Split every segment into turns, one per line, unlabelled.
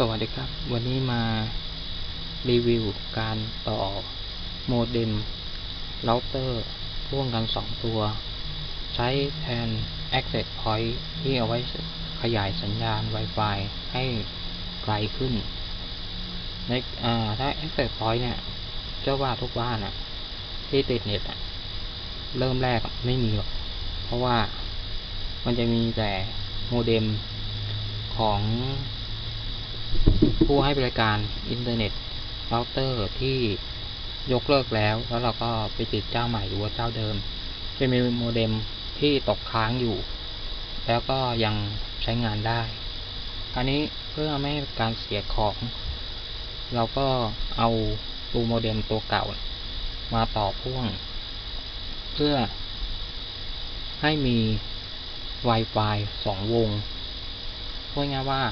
สวัสดีครับ วันนี้มารีวิวการต่อโมเด็มเราเตอร์พ่วงกันสองตัว ใช้แทน Access Point ที่เอาไว้ขยายสัญญาณ Wi-Fi ให้ไกลขึ้นในอ่าถ้า Access Point เนี่ยเจ้าว่าทุกบ้านอะที่ติดเน็ตอะเริ่มแรกไม่มีหรอก เพราะว่ามันจะมีแต่โมเด็มของ ผู้ให้บริการอินเทอร์เน็ตเราเตอร์ที่ยกเลิกแล้ว แล้วเราก็ไปติดเจ้าใหม่หรือว่าเจ้าเดิม จะมีโมเด็มที่ตกค้างอยู่ แล้วก็ยังใช้งานได้ อันนี้เพื่อไม่ให้การเสียของ เราก็เอาตัวโมเด็มตัวเก่า มาต่อพ่วง เพื่อให้มี Wi-Fi สองวงพูดง่ายว่า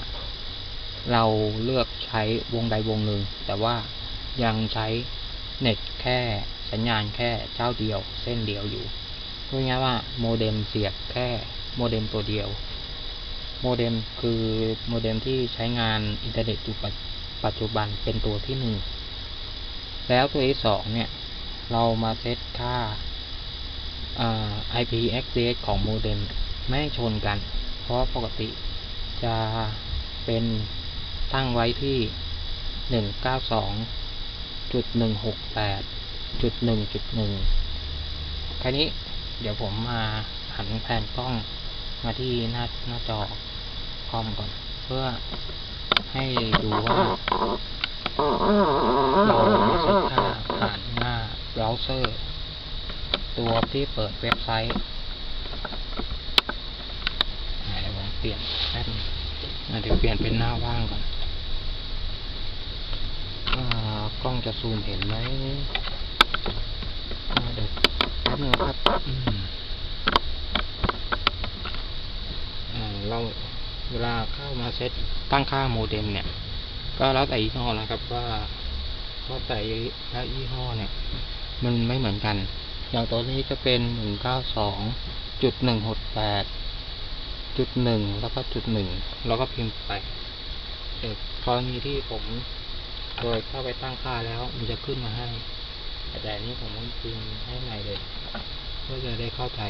เราเลือกใช้วงใดวงหนึ่ง แต่ว่ายังใช้เน็ตแค่สัญญาณแค่เจ้าเดียว เส้นเดียวอยู่พูดง่ายว่าโมเด็มเสียบแค่โมเด็มตัวเดียว โมเด็มคือโมเด็มที่ใช้งานอินเทอร์เน็ตอยู่ปัจจุบันเป็นตัวที่หนึ่งแล้วตัวที่สองเนี่ย เรามาเซตค่า IPXDX ของโมเด็มไม่ชนกัน เพราะปกติจะเป็น ตั้งไว้ที่หนึ่งเก้าสองจุดหนึ่งหกแปดจุดหนึ่งจุดหนึ่งคราวนี้เดี๋ยวผมมาหันแผนกล้องมาที่หน้าหน้าจอคอมก่อน เพื่อให้ดูว่า เราเซตค่าผ่านหน้าเบราว์เซอร์ ตัวที่เปิดเว็บไซต์เดี๋ยวผมเปลี่ยนแป๊บนึงเดี๋ยวเปลี่ยนเป็นหน้าว่างก่อนอ กล้องจะซูมเห็นไหมเดี๋ยวแป๊บนึงครับเราเวลาเข้ามาเซตตั้งค่าโมเด็มเนี่ย ก็แล้วแต่ยี่ห้อนะครับว่าเพราะแต่ละยี่ห้อเนี่ย มันไม่เหมือนกัน อย่างตัวนี้จะเป็นหนึ่งเก้าสองจุดหนึ่งหกแปดจุดหนึ่งแล้วก็จุดหนึ่งแล้วก็พิมพ์ไปแต่กรณีที่ผม โดยเข้าไปตั้งค่าแล้ว มันจะขึ้นมาให้ แต่นี้ผมต้องพิมพ์ให้ใหม่เลยเพื่อจะได้เข้าใจ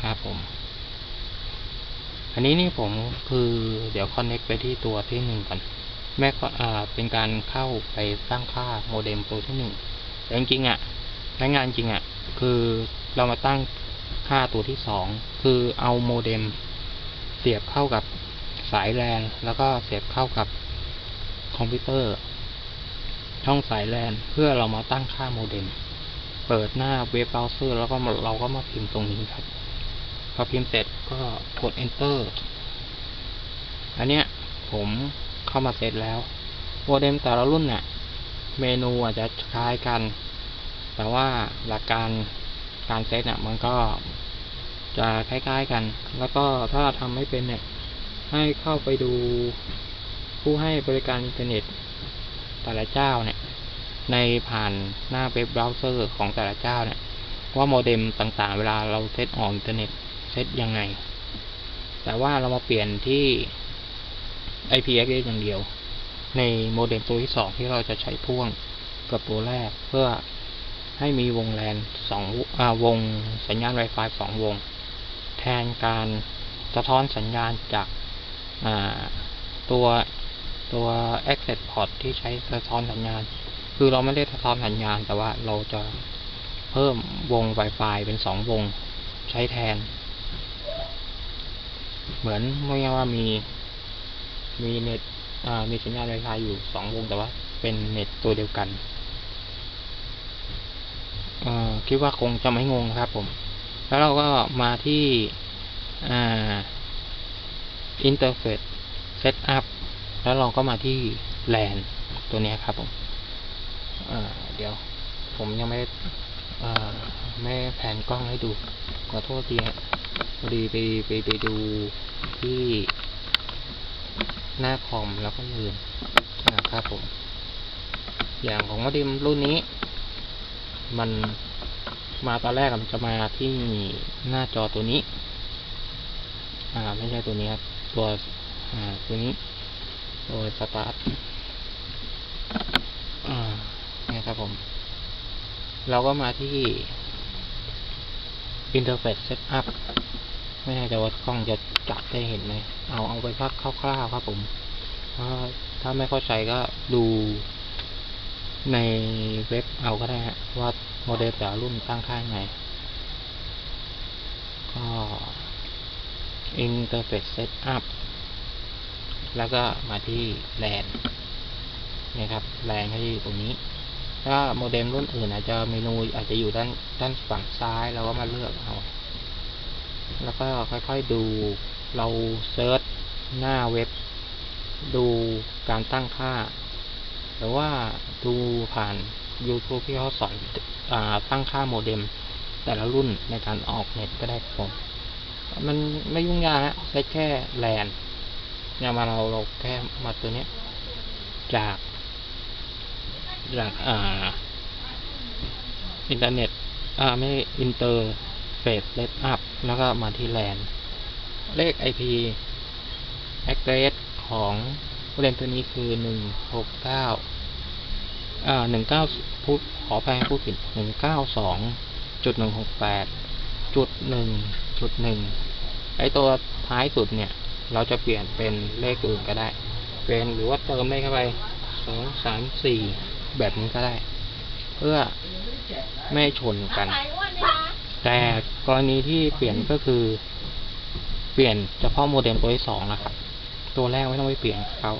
ครับผม อันนี้นี่ผมคือเดี๋ยวคอนเน็กไปที่ตัวที่หนึ่งก่อน แม้อ่าเป็นการเข้าไปสร้างค่าโมเด็มตัวที่หนึ่งแต่จริงๆอะใช้งานจริงอะ คือเรามาตั้งค่าตัวที่สองคือเอาโมเด็มเสียบเข้ากับ สายแลนแล้วก็เสียบเข้ากับคอมพิวเตอร์ ช่องสายแลนเพื่อเรามาตั้งค่าโมเด็ม เปิดหน้าเว็บเบราว์เซอร์แล้วก็เราก็มาพิมพ์ตรงนี้ครับ พอพิมพ์เสร็จก็กด enter อันเนี้ยผมเข้ามาเสร็จแล้วโมเด็มแต่ละรุ่นเนี่ยเมนูอาจจะคล้ายกัน แต่ว่าหลักการการเซตเนี่ยมันก็จะคล้ายๆกัน แล้วก็ถ้าทำไม่เป็นเนี่ย ให้เข้าไปดูผู้ให้บริการอินเทอร์เน็ตแต่ละเจ้าเนี่ย ในผ่านหน้าเว็บเบราว์เซอร์ของแต่ละเจ้าเนี่ย ว่าโมเด็มต่างๆ เวลาเราเซตออกอินเทอร์เน็ตเซตยังไง แต่ว่าเรามาเปลี่ยนที่ IPX อย่างเดียว ในโมเด็มตัวที่สองที่เราจะใช้พ่วงกับตัวแรกเพื่อให้มีวงแลนสองวงสัญญาณ Wi-Fi สองวง แทนการสะท้อนสัญญาณจาก ตัวตัว access port ที่ใช้สะท้อนสัญญาณ คือเราไม่ได้สะท้อนสัญญาณ แต่ว่าเราจะเพิ่มวง Wi-Fi เป็นสองวงใช้แทน เหมือนไม่ว่ามีมีเน็ตมีสัญญาณ Wi-Fi อยู่สองวงแต่ว่าเป็นเน็ตตัวเดียวกันคิดว่าคงจะไม่งงครับผม แล้วเราก็มาที่อิน เทอร์เฟซเซตอัพแล้วเราก็มาที่แลนตัวนี้ครับผมเดี๋ยว ผมยังไม่ไม่แผนกล้องให้ดู ขอโทษทีฮะพอดีไปไปไปดูที่หน้าคอมแล้วก็ลืมนะครับผม อย่างของมอดิมรุ่นนี้ มันมาตอนแรกมันจะมาที่หน้าจอตัวนี้ อ่า ไม่ใช่ตัวนี้ครับ ตัวอ่าตัวนี้ตัวสตาร์ทอ่าเนี่ยครับผม เราก็มาที่ Interface Setup ไม่แน่ใจว่ากล้องจะจับได้เห็นไหม เอาเอาไปพักคร่าวๆครับผม ถ้าถ้าไม่เข้าใจก็ดูในเว็บเอาก็ได้ฮะว่าโมเดลแต่ละรุ่นตั้งค่ายังไงก็ Interface Setup แล้วก็มาที่ LAN นี่ยครับ LAN ก็จะอยู่ตรงนี้ ถ้าโมเด็มรุ่นอื่นอาจจะเมนูอาจจะอยู่ด้านด้านฝั่งซ้ายเราก็มาเลือกเอา แล้วก็ค่อยๆดูเราเซิร์ชหน้าเว็บ ดูการตั้งค่า หรือว่าดูผ่าน YouTube ที่เขาสอนอตั้งค่าโมเด็มแต่ละรุ่นในการออกเน็ตก็ได้ครับผม มันไม่ยุ่งยากฮะใช้แค่แลนเนี่ยมาเราเราแค่มาตัวเนี้ย จากจากอ่า อินเทอร์เน็ต อ่า ไม่อินเตอร์เฟซเลดอัพแล้วก็มาที่แลนเลข IP address ของผู้เล่นตัวนี้คือหนึ่งหกเก้าอ่าหนึ่งเก้าพูดขอแปลพูดผิดหนึ่งเก้าสองจุดหนึ่งหกแปดจุดหนึ่ง จุดหนึ่งไอตัวท้ายสุดเนี่ย เราจะเปลี่ยนเป็นเลขอื่นก็ได้ เป็นหรือว่าเติมเลขเข้าไปสองสามสี่แบบนี้ก็ได้ เพื่อไม่ให้ชนกัน แต่กรณีที่เปลี่ยนก็คือ เปลี่ยนเฉพาะโมเด็มตัวที่สองนะครับ ตัวแรกไม่ต้องไปเปลี่ยนเขา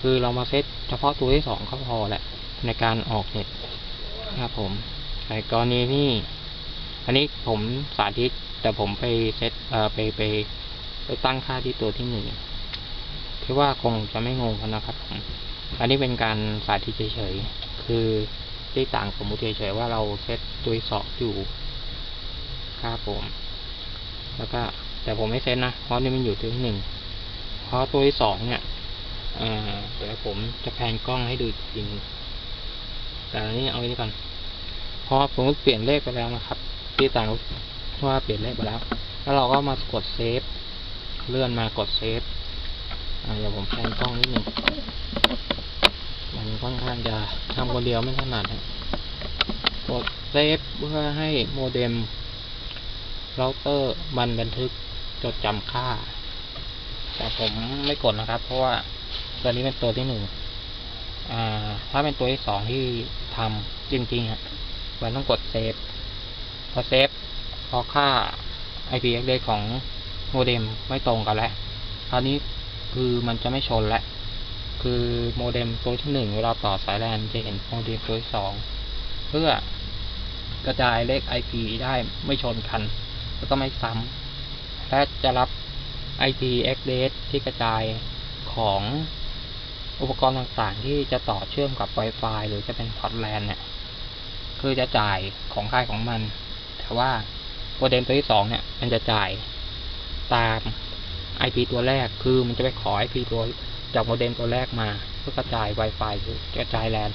คือเรามาเซตเฉพาะตัวที่สองก็พอแหละในการออกเน็ตนะครับผมในกรณีที่ อันนี้ผมสาธิต แต่ผมไปเซตไปไปไปตั้งค่าที่ตัวที่หนึ่งคิดว่าคงจะไม่งงกันนะครับผมอันนี้เป็นการสาธิตเฉยๆ คือที่ต่างสมมุติเฉยๆว่าเราเซตตัวที่สองอยู่ครับผม แล้วก็แต่ผมไม่เซตนะ เพราะนี่มันอยู่ตัวที่หนึ่งเพราะตัวที่สองเนี่ยเดี๋ยวผมจะแพนกล้องให้ดูอีกทีนึงแต่อันนี้เอาไว้นี่ก่อนเพราะผมเปลี่ยนเลขไปแล้วนะครับ ที่ต่างว่าเปลี่ยนเลขไปแล้ว แล้วเราก็มากดเซฟ เลื่อนมากดเซฟเดี๋ยวผมแพนกล้องนิดนึงมันค่อนข้างจะทำคนเดียวไม่ถนัดนะกดเซฟเพื่อให้โมเด็มเราเตอร์มันบันทึกจดจำค่า แต่ผมไม่กดนะครับ เพราะว่าตัวนี้เป็นตัวที่หนึ่งถ้าเป็นตัวที่สองที่ทำจริงๆอะมันต้องกดเซฟ พอเซฟพอค่า IP address ของโมเด็มไม่ตรงกันแล้ว คราวนี้คือมันจะไม่ชนแล้ว คือโมเด็มตัวที่หนึ่งเวลาต่อสายแลนจะเห็นโมเด็มตัวที่สองเพื่อกระจายเลข IP ได้ไม่ชนกัน แล้วก็ไม่ซ้ำ และจะรับ IP address ที่กระจายของอุปกรณ์ต่างๆ ที่จะต่อเชื่อมกับ Wi-Fi หรือจะเป็นพอร์ตแลนเนี่ย คือจะจ่ายของใครของมัน แต่ว่าโมเด็มตัวที่สองเนี่ย มันจะจ่ายตาม IP ตัวแรก คือมันจะไปขอ IP ตัวจากโมเด็มตัวแรกมา เพื่อกระจาย Wi-Fi หรือกระจายแลน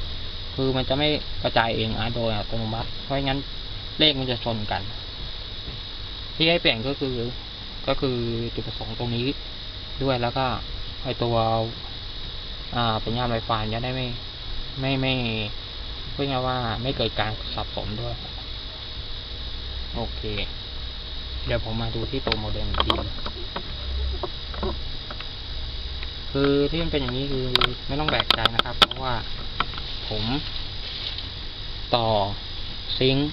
คือมันจะไม่กระจายเองอะโดยอัตโนมัติ เพราะงั้นเลขมันจะชนกัน ที่ให้เปลี่ยนก็คือก็คือจุดประสงค์ตรงนี้ด้วยแล้วก็ไอตัว อ่าเป็นยาม Wi-Fi จะได้ไม่ไม่ไม่เพื่อว่าไม่เกิดการสับสนด้วย โอเค เดี๋ยวผมมาดูที่ตัวโมเด็มอีกทีคือที่มันเป็นอย่างนี้คือไม่ต้องแบกใจนะครับ เพราะว่าผม ต่อซิงค์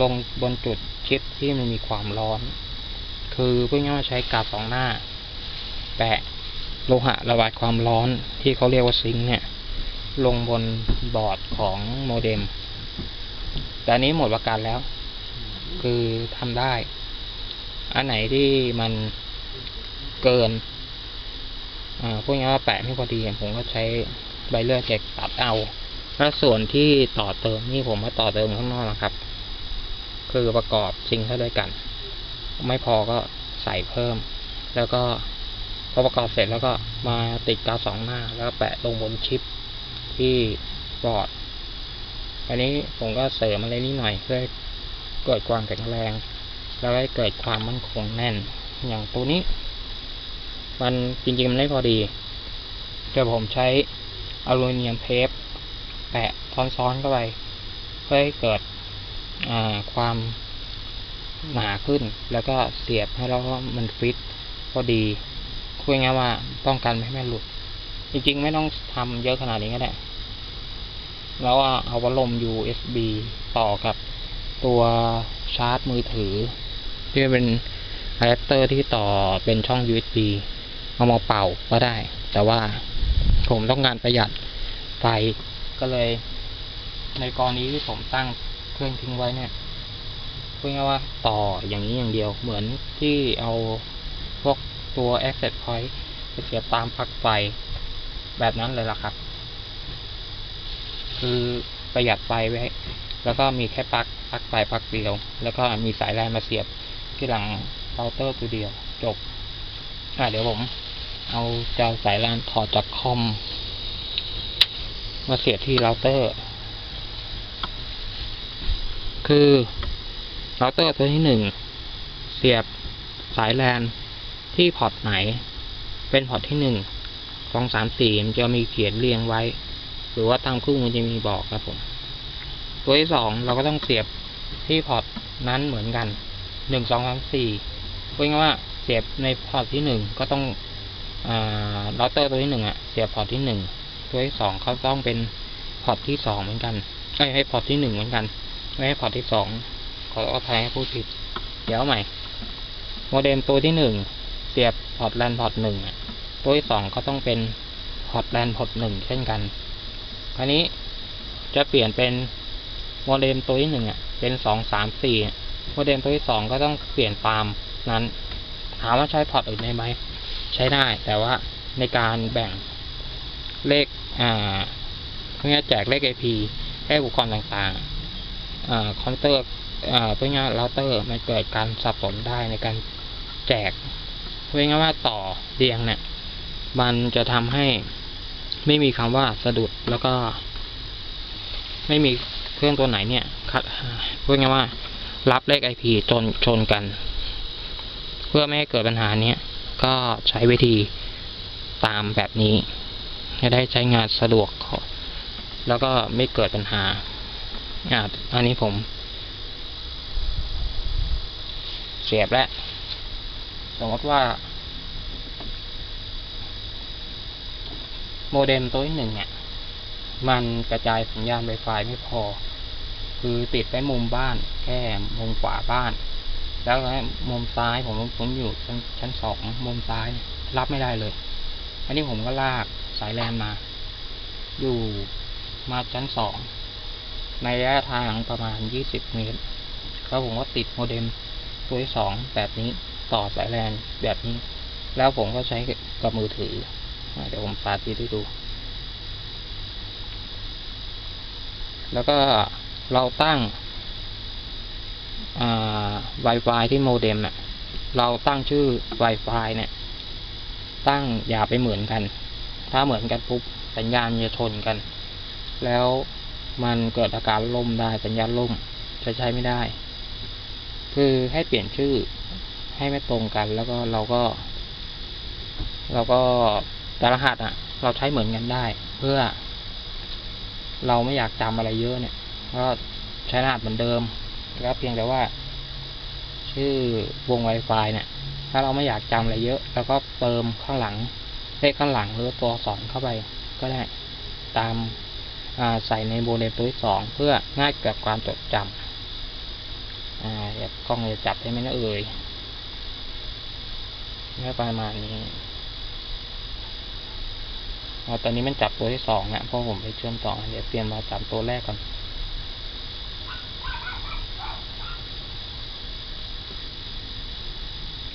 ลงบนจุดชิปที่มันมีความร้อน คือเพื่อง่ายใช้กาบสองหน้า แปะโลหะระบายความร้อนที่เขาเรียกว่าซิงค์เนี่ย ลงบนบอร์ดของโมเด็ม แต่อันนี้หมดประกันแล้ว คือทำได้ อันไหนที่มันเกินอ่าพวกนี้ว่าแปะไม่พอดีผมก็ใช้ใบเลื่อยเจ็กตัดเอาแล้วส่วนที่ต่อเติมนี่ผมมาต่อเติมข้างนอกนะครับ คือประกอบซิงเข้าด้วยกัน ไม่พอก็ใส่เพิ่ม แล้วก็พอประกอบเสร็จแล้วก็มาติดกาวสองหน้า แล้วแปะลงบนชิปที่บอร์ดอันนี้ผมก็เสริมอะไรนิดหน่อยเพื่อ เกิดความแข็งแรง แล้วก็ให้เกิดความมั่นคงแน่น อย่างตัวนี้ มันจริงๆมันไม่พอดีเดี๋ยวผมใช้อลูมิเนียมเทปแปะซ้อนๆเข้าไป เพื่อให้เกิดความหนาขึ้น แล้วก็เสียบให้แล้วมันฟิตพอดีคุยง่ายว่าป้องกันไม่ให้มันหลุด จริงๆ ไม่ต้องทำเยอะขนาดนี้ก็ได้ แล้วเอาวัดลม USB ต่อกับ ตัวชาร์จมือถือ ที่เป็นอะแดปเตอร์ที่ต่อเป็นช่อง USB เอามาเป่าก็ได้ แต่ว่าผมต้องการประหยัดไฟก็เลย ในกรณีที่ผมตั้งเครื่องทิ้งไว้เนี่ยพูดง่ายว่าต่ออย่างนี้อย่างเดียวเหมือนที่เอาพวกตัว access point ไปเสียบตามปลั๊กไฟแบบนั้นเลยล่ะครับ คือประหยัดไฟไว้ แล้วก็มีแค่ปลั๊กปลั๊กไฟปลั๊กเดียว แล้วก็มีสายแลนมาเสียบที่หลังเราเตอร์ตัวเดียว จบอะเดี๋ยวผม เอาเจ้าสายแลนถอดจากคอม มาเสียบที่เราเตอร์ คือเราเตอร์ตัวที่หนึ่งเสียบสายแลนที่พอร์ตไหน เป็นพอร์ตที่หนึ่งสองสามสี่มันจะมีเขียนเรียงไว้ หรือว่าตามคู่มันจะมีบอกครับผม ตัวที่สองเราก็ต้องเสียบที่พอร์ตนั้นเหมือนกันหนึ่งสองสามสี่พูดง่ายว่าเสียบในพอร์ตที่หนึ่งก็ต้องอ่าเราเตอร์ตัวที่หนึ่งอะเสียบพอร์ตที่หนึ่งตัวที่สองเขาต้องเป็นพอร์ตที่สองเหมือนกันไอ้ให้พอร์ตที่หนึ่งเหมือนกัน ไม่ให้พอร์ตที่สองขออภัยให้ผู้ผิด เดี๋ยวใหม่โมเด็มตัวที่หนึ่งเสียบพอร์ตแลนพอร์ตหนึ่งตัวที่สองก็ต้องเป็นพอร์ตแลนพอร์ตหนึ่งเช่นกันคราวนี้จะเปลี่ยนเป็น โมเด็มตัวที่หนึ่งอะเป็นสองสามสี่โมเด็มตัวที่สองก็ต้องเปลี่ยนตามนั้น ถามว่าใช้พอร์ตอื่นได้ไหม ใช้ได้แต่ว่าในการแบ่งเลขอ่าเพื่อแจกเลข IP ให้อุปกรณ์ต่างๆคอมพิวเตอร์อ่าเพื่อเราเตอร์มันเกิดการสับสนได้ในการแจกเพื่อง่ายว่าต่อเรียงเนี่ยมันจะทำให้ไม่มีคำว่าสะดุดแล้วก็ ไม่มี เครื่องตัวไหนเนี่ยคัดพูดง่ายว่า รับเลข IP จนชนกัน เพื่อไม่ให้เกิดปัญหาเนี้ยก็ใช้วิธีตามแบบนี้จะได้ใช้งานสะดวก แล้วก็ไม่เกิดปัญหาอ่าอันนี้ผม เสียบแล้วสมมติว่า โมเด็มตัวที่หนึ่งเนี่ย มันกระจายสัญญาณ Wi-Fi ไม่พอ คือติดไว้มุมบ้าน แค่มุมขวาบ้าน แล้วมุมซ้ายผมผมอยู่ชั้นชั้นสองมุมซ้ายรับไม่ได้เลย อันนี้ผมก็ลากสายแลนมา อยู่มาชั้นสองในระยะทางประมาณยี่สิบเมตรแล้วผมก็ติดโมเด็มตัวที่สองแบบนี้ต่อสายแลนแบบนี้ แล้วผมก็ใช้กับมือถือเดี๋ยวผมสาธิตให้ดู แล้วก็ เราตั้ง Wi-Fi ที่โมเด็มเนี่ยเราตั้งชื่อ Wi-Fi เนี่ย ตั้งอย่าไปเหมือนกัน ถ้าเหมือนกันปุ๊บสัญญาณจะชนกัน แล้วมันเกิดอาการล่มได้สัญญาณล่มจะใช้ไม่ได้ คือให้เปลี่ยนชื่อให้ไม่ตรงกัน แล้วก็เราก็ เราก็แต่รหัสอะ เราใช้เหมือนกันได้ เพื่อ เราไม่อยากจำอะไรเยอะเนี่ย ก็ใช้รหัสเหมือนเดิมแล้วเพียงแต่ว่า ชื่อวง Wi-Fi เนี่ย ถ้าเราไม่อยากจำอะไรเยอะ แล้วก็เติมข้างหลังเลขข้างหลังหรือตัวสอนเข้าไปก็ได้ตามใส่ในโมเด็มตัวที่สองเพื่อง่ายกับความจดจำอ่ากล้องจะจับได้ไหมนะเอ่ยไม่ประมาณนี้ตอนนี้มันจับตัวที่สองนะเพราะผมไปเชื่อมต่อเดี๋ยวเปลี่ยนมาจับตัวแรกก่อน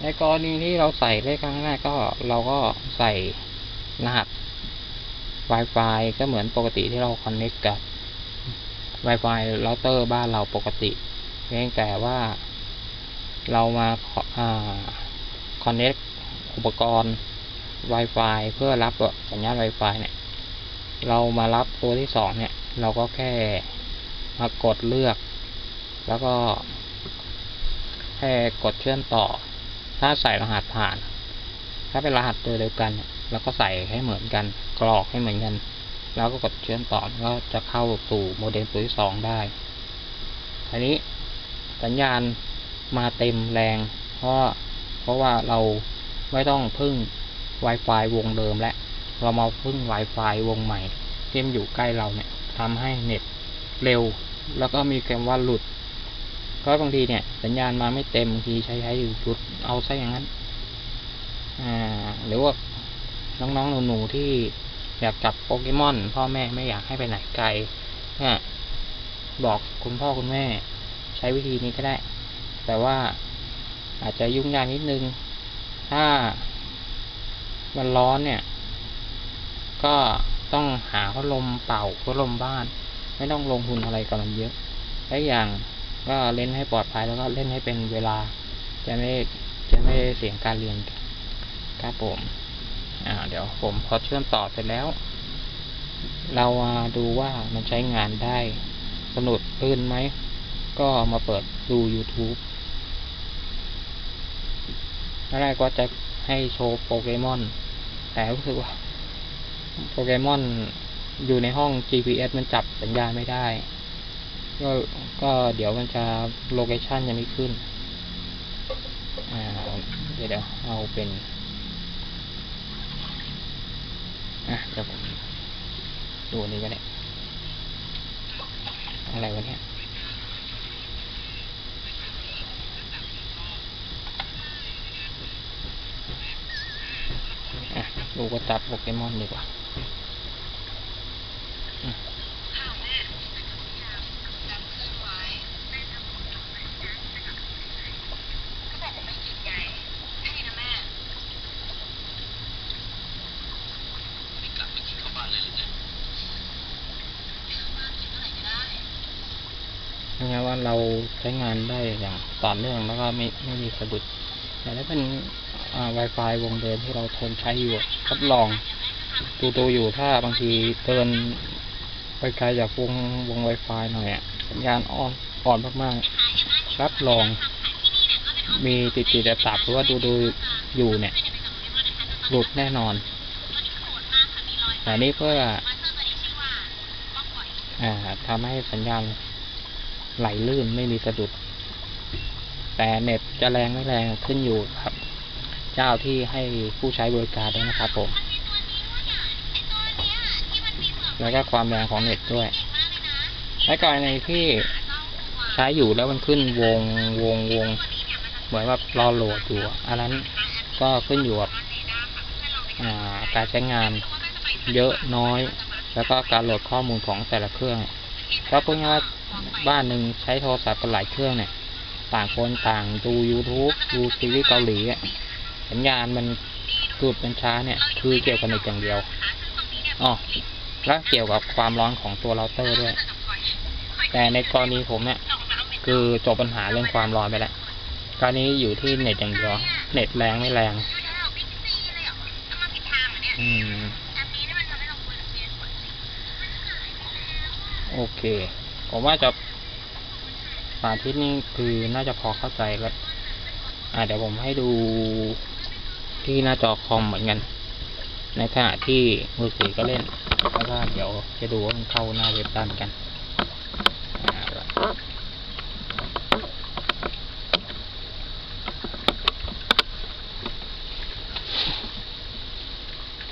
ในกรณีที่เราใส่เลขข้างหน้าก็เราก็ใส่รหัส Wi-Fi ก็เหมือนปกติที่เราคอนเน c t กับ Wi-Fi เราเตอร์บ้านเราปกติเพียงแต่ว่าเรามาคอนเน c t อุปกรณ์ Wi-Fi เพื่อรับสัญญาณ Wi-Fi เนี่ย เรามารับตัวที่สองเนี่ย เราก็แค่มากดเลือก แล้วก็แค่กดเชื่อมต่อ ถ้าใส่รหัสผ่าน ถ้าเป็นรหัสตัวเดียวกันเราก็ใส่ให้เหมือนกันกรอกให้เหมือนกัน แล้วก็กดเชื่อมต่อก็จะเข้าสู่โมเด็มตัวที่สองได้อันนี้สัญญาณมาเต็มแรง เพราะเพราะว่าเราไม่ต้องพึ่ง Wi-Fi วงเดิมและเรามาพึ่ง Wi-Fi วงใหม่ที่มันอยู่ใกล้เราเนี่ยทำให้เน็ตเร็ว แล้วก็มีคำว่าหลุด ก็บางทีเนี่ย สัญญาณมาไม่เต็มบางทีใช้ใช้อยู่หลุดเอาซะอย่างนั้น อ่า หรือว่าน้องๆหนูๆที่อยากจับโปเกมอน พ่อแม่ไม่อยากให้ไปไหนไกลเนี่ยบอกคุณพ่อคุณแม่ ใช้วิธีนี้ก็ได้ แต่ว่าอาจจะยุ่งยากนิดนึง ถ้ามันร้อนเนี่ย ก็ต้องหาพัดลมเป่าพัดลมบ้าน ไม่ต้องลงทุนอะไรกับมันเยอะและอย่าง ก็เล่นให้ปลอดภัยแล้วก็เล่นให้เป็นเวลา จะไม่จะไม่เสียงการเรียนครับผม อ่า เดี๋ยวผมพอเชื่อมต่อเสร็จแล้ว เรามาดูว่ามันใช้งานได้สนุกอื่นไหม ก็มาเปิดดู YouTube แรกก็จะให้โชว์โปเกมอน แต่รู้สึกว่า โปเกมอนอยู่ในห้อง GPS มันจับสัญญาณไม่ได้ ก็ก็เดี๋ยวมันจะโลเคชันจะไม่ขึ้นอ่าเดี๋ยวเดี๋ยวเอาเป็นอะเดี๋ยวผมดูนี้ก็ได้อะไรวะเนี่ยอะดูก็จับโปเกมอนดีกว่าอืมยังไงว่าเรา ใช้งานได้อย่างต่อเนื่องแล้วก็ไม่ไม่มีสะดุดแต่ถ้าเป็นอ่า Wi-Fi วงเดิมที่เราทนใช้อยู่ทดลองดูดูอยู่ถ้าบางทีเดินไปไกลจากวงวง Wi-Fi หน่อยอะสัญญาณอ่อนอ่อนมากๆ รับรอง มีติดติดๆตับหรือว่าดูดูอยู่เนี่ย หลุดแน่นอนแต่นี่เพื่ออ่าทำให้สัญญาณ ไหลลื่นไม่มีสะดุด แต่เน็ตจะแรงไม่แรงขึ้นอยู่ครับ เจ้าที่ให้ผู้ใช้บริการด้วยนะครับผม แล้วก็ความแรงของเน็ตด้วยและกรณีที่ใช้อยู่แล้วมันขึ้นวงวงวง เหมือนว่ารอโหลดอยู่ อันนั้นก็ขึ้นอยู่กับการใช้งานเยอะน้อย แล้วก็การโหลดข้อมูลของแต่ละเครื่องก็พูดง่ายๆว่า บ้านหนึ่งใช้โทรศัพท์กันหลายเครื่องเนี่ย ต่างคนต่างดู YouTube ดูซีรีส์เกาหลีอะสัญญาณมันกรุดมันช้าเนี่ย คือเกี่ยวกับเน็ตอย่างเดียวอ๋อและเกี่ยวกับความร้อนของตัวเราเตอร์ด้วย แต่ในกรณีผมเนี่ย คือจบปัญหาเรื่องความร้อนไปแล้วกรณีอยู่ที่เน็ตอย่างเดียว เน็ตแรงไม่แรง อืม โอเค ผมว่าจะสาธิตนี่คือน่าจะพอเข้าใจแล้วอ่าเดี๋ยวผมให้ดูที่หน้าจอคอมเหมือนกัน ในขณะที่มือถือก็เล่นแล้วก็เดี๋ยวจะดูว่ามันเข้าหน้าเว็บด้านกัน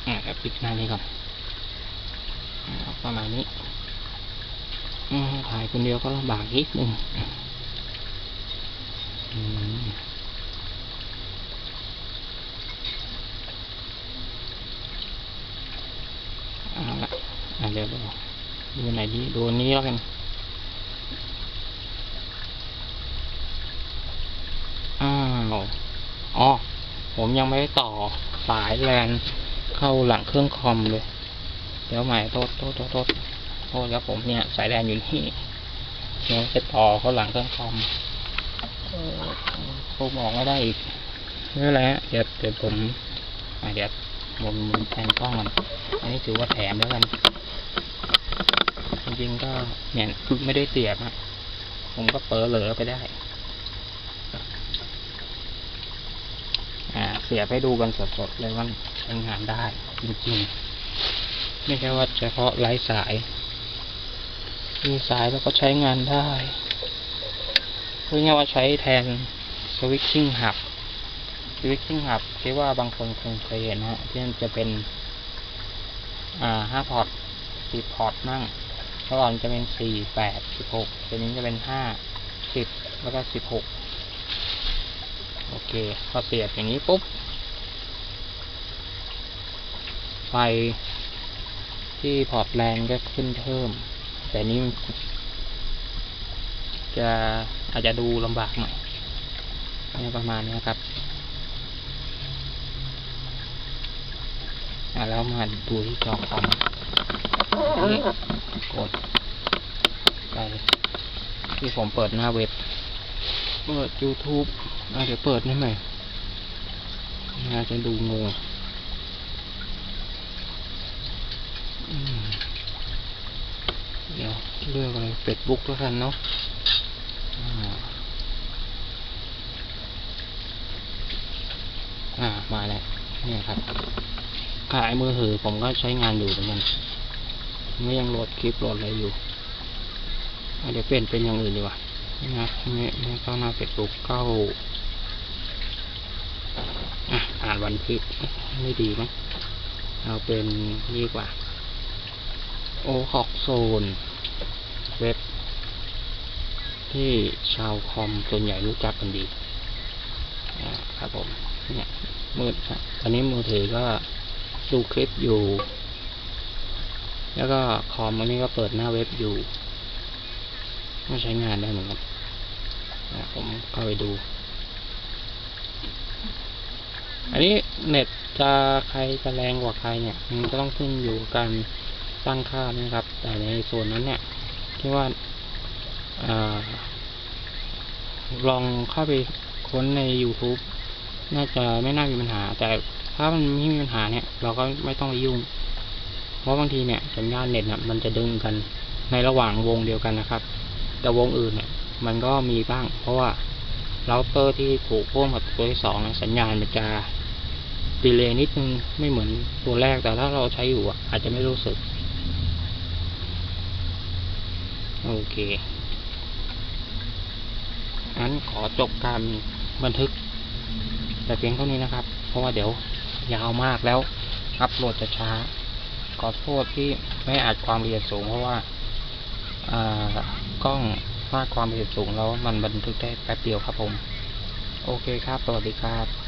อ่าปิดหน้านี้ก่อนประมาณนี้ายคนเดียวก็ลำบากนิดนึงเอาละอะเดี๋ยวดูดูไหนดีดูนี้แล้วกันอ้าวอ๋อ ผมยังไม่ได้ต่อสายแลนเข้าหลังเครื่องคอมเลย เดี๋ยวใหม่โทษโทษโทษโทษโทษครับผมเนี่ย สายแลนอยู่นี่ เดี๋ยวจะต่อเขาหลังเครื่องคอมเออผมออกไม่ได้อีกไม่เป็นไรฮะเดี๋ยวเดี๋ยวผมเดี๋ยวผมหมุนแทนกล้องมันอันนี้ถือว่าแถมแล้วกัน จริงๆก็เนี่ยไม่ได้เสียบฮะผมก็เปิดเหลือไปได้ อ่าสียบให้ดูกันสดๆเลยว่าใช้งานได้ จริงๆ ไม่ใช่ว่าเฉพาะไร้สาย มีสายแล้วก็ใช้งานได้พูดง่ายว่าใช้แทนสวิตชิ่งหับสวิตชิ่งหับคิดว่าบางคนคงเคยเห็นฮะที่มันจะเป็น อ่าห้าพอร์ตสิบพอร์ตนั่งเมื่อก่อนจะเป็นสี่แปดสิบหกตัวนี้จะเป็นห้าสิบแล้วก็สิบหกโอเคพอเสียบอย่างนี้ปุ๊บไฟที่พอร์ตแลนก็ขึ้นเพิ่ม แต่นี้จะอาจจะดูลำบากหน่อยเนี่ยประมาณนี้ครับแล้วมาดูที่จอคอมนี่กดไปที่ผมเปิดหน้าเว็บ เปิด YouTube เดี๋ยวเปิดนี่ใหมน่าจะดูงงอืมเดี๋ยว เลือกอะไร Facebook แล้วกันเนาะอ่ามาแล้วเนี่ยครับขายมือถือผมก็ใช้งานอยู่เหมือนกันไม่ยังโหลดคลิปโหลดอะไรอยู่เดี๋ยวเปลี่ยนเป็นอย่างอื่นดีกว่านี่นะไม่ไม่เข้าหน้าเฟซบุ๊กเข้าอะอ่านวันคลิปไม่ดีมั้งเอาเป็นนี่กว่า โอคอกโซน เว็บ ที่ชาวคอมส่วนใหญ่รู้จักกันดีครับผมเนี่ยมืดครับตอนนี้มือถือก็ดูคลิปอยู่ แล้วก็คอมอันนี้ก็เปิดหน้าเว็บอยู่ก็ใช้งานได้เหมือนกันนะผมเข้าไปดู อันนี้เน็ตจะใครจะแรงกว่าใครเนี่ย มันก็ต้องขึ้นอยู่กับการตั้งค่านะครับ แต่ในส่วนนั้นเนี่ย ที่ว่าอาลองเข้าไปค้นใน YouTube น่าจะไม่น่ามีปัญหา แต่ถ้ามันไม่มีปัญหาเนี่ย เราก็ไม่ต้องไปยุ่ง เพราะบางทีเนี่ยสัญญาณเน็ตเนี่ยมันจะดึงกันในระหว่างวงเดียวกันนะครับ แต่วงอื่นเนี่ย มันก็มีบ้าง เพราะว่าเราเตอร์ที่ถูกพ่วงกับตัวที่สองสัญญาณมันจะดีเลย์นิดนึงไม่เหมือนตัวแรกแต่ถ้าเราใช้อยู่อาจจะไม่รู้สึก โอเคงั้นขอจบการบันทึก แต่เพียงเท่านี้นะครับ เพราะว่าเดี๋ยวยาวมากแล้ว อัพโหลดจะช้า ขอโทษที่ไม่อัดความละเอียดสูง เพราะว่าอ่ากล้องมากความละเอียดสูงแล้วมันบันทึกได้แป๊บเดียวครับผม โอเคครับ สวัสดีครับ